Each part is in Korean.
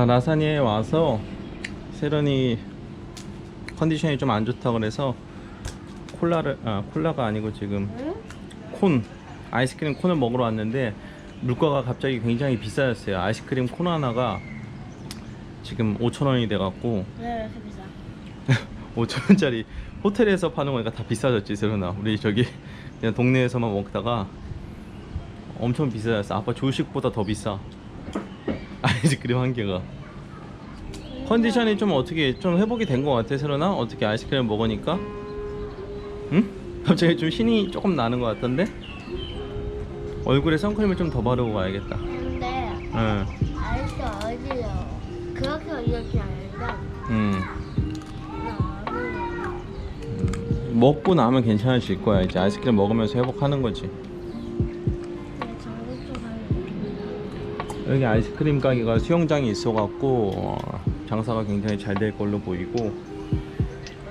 자 라사니에 와서 세련이 컨디션이 좀 안 좋다 그래서 콜라를 아 콜라가 아니고 지금 응? 콘 아이스크림 콘을 먹으러 왔는데 물가가 갑자기 굉장히 비싸졌어요 아이스크림 콘 하나가 지금 5천원이 돼갖고 왜 이렇게 비싸? 5천원짜리 호텔에서 파는 거니까 다 비싸졌지 세련아 우리 저기 그냥 동네에서만 먹다가 엄청 비싸졌어 아빠 조식보다 더 비싸 아이스크림 한 개가 컨디션이 좀 어떻게 좀 회복이 된 것 같아 세련아 어떻게 아이스크림 먹으니까 응? 갑자기 좀 신이 조금 나는 것 같던데 얼굴에 선크림을 좀 더 바르고 가야겠다 근데 응, 아이스 어지러워. 그렇게 응. 나 어지러워. 먹고 나면 괜찮아질 거야 이제 아이스크림 먹으면서 회복하는 거지 여기 아이스크림 가게가 수영장이 있어갖고 어, 장사가 굉장히 잘 될 걸로 보이고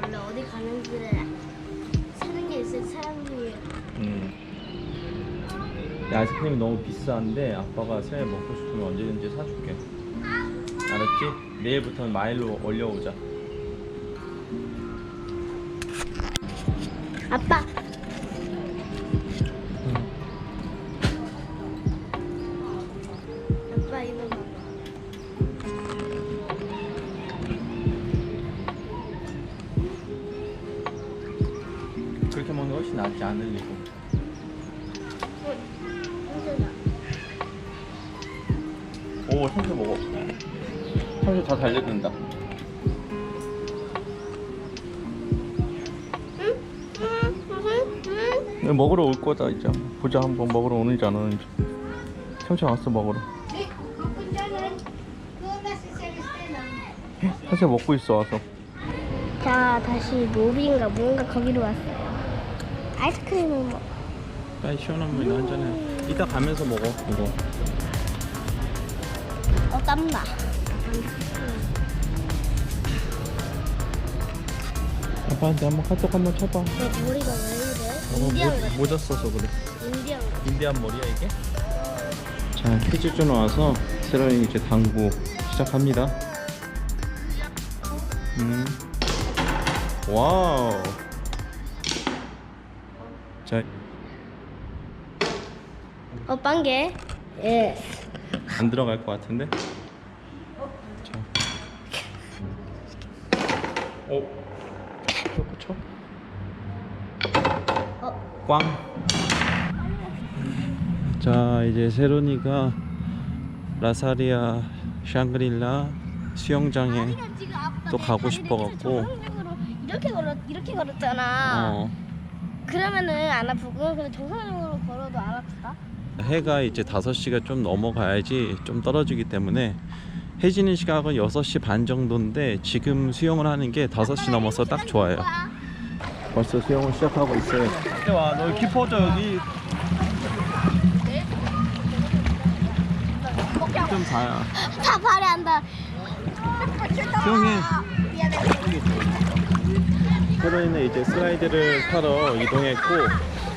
원래 어디 가는 길에 사는 게 있을 사람들이 음. 이 아이스크림이 너무 비싼데 아빠가 새해 먹고 싶으면 언제든지 사줄게 알았지? 내일부터는 마일로 올려오자 아빠 아빠 낫지 힘들다. 오 참새 먹어 참새 다 달려든다 응? 먹으러 올 거다 이제 보자 한번 먹으러 오는지 안 오는지 참새 왔어 먹으러 참새 먹고 있어 와서 자 다시 노비인가 뭔가 거기로 왔어요. 아이스크림을 먹. 빨리 시원한 물이나 한잔해 이따 가면서 먹어 이거 어 땀나. 아빠한테 한번 카톡 한번 쳐봐 너 머리가 왜 이래? 어, 인디안 같아. 모, 모자 써서 그래 인디안 같아. 인디안 머리야 이게? 자 퀴즈존 와서 세런이 이제 당구 시작합니다 음. 와우 어 빵개. 예. 안 들어갈 것 같은데? 자. 오. 이거 붙여. 어. 꽝. 자, 이제 세로니가 라사리아 샹그릴라 수영장에 또 가고 싶어갖고. 이렇게 걸었 이렇게 걸었잖아. 어. 그러면은 안 아프고 근데 정상적으로. 해가 이제 5시가 좀 넘어가야지 좀 떨어지기 때문에 해지는 시각은 6시 반 정도인데 지금 수영을 하는 게 5시 넘어서 딱 좋아요. 벌써 수영을 시작하고 있어요. 와, 너 키퍼져 여기. 좀 자야. 다 발이 안다. 수영해. 세로이는 이제 슬라이드를 타러 이동했고 음,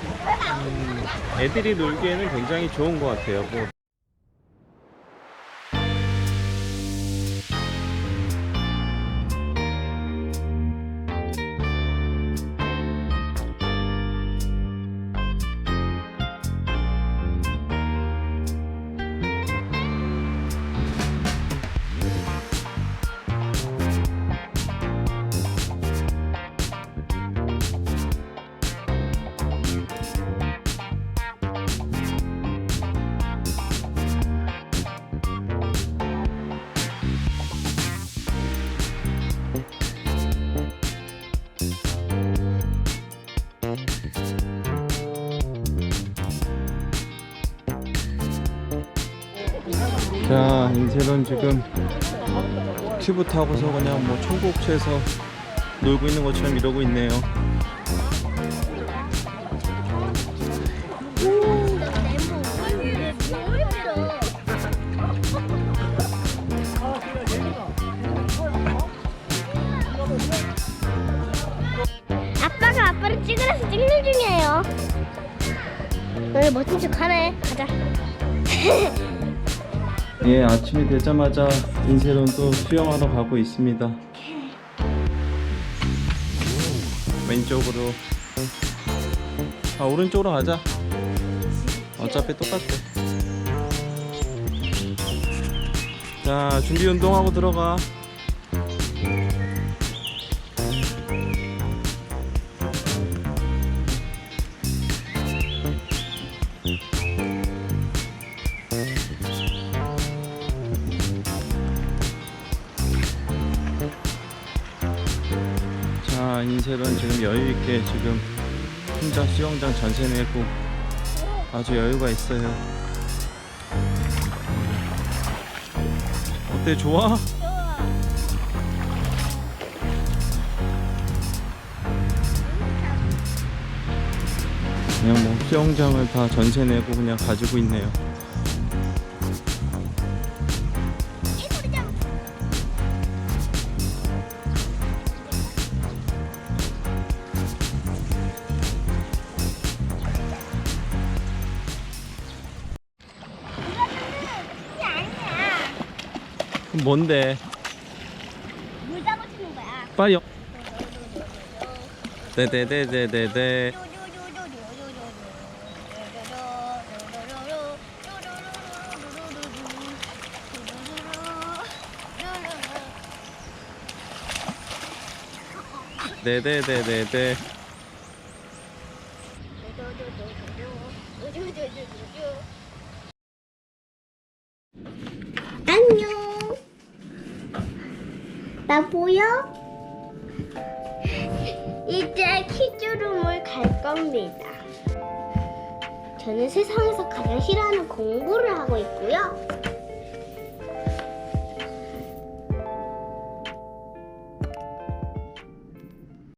애들이 놀기에는 굉장히 좋은 것 같아요. 뭐 인세론 지금 튜브 타고서 그냥 뭐 청국채에서 놀고 있는 것처럼 이러고 있네요. 아빠가 아빠를 찍으라서 찍는 중이에요. 오늘 멋진 척 하네. 가자. 예, 아침이 되자마자 인세론 또 수영하러 가고 있습니다. 왼쪽으로. 아, 오른쪽으로 가자. 어차피 똑같아. 자, 준비 운동하고 들어가. 인셀은 지금 여유있게 지금 혼자 수영장 전세 내고 아주 여유가 있어요. 어때, 좋아? 그냥 뭐 수영장을 다 전세 내고 그냥 가지고 있네요. 그럼 뭔데? 물 잡아주는 거야. 빨리. 네네네네네네. 네네네네네. 안녕. 나 보여? 이제 키즈룸을 갈 겁니다. 저는 세상에서 가장 싫어하는 공부를 하고 있고요.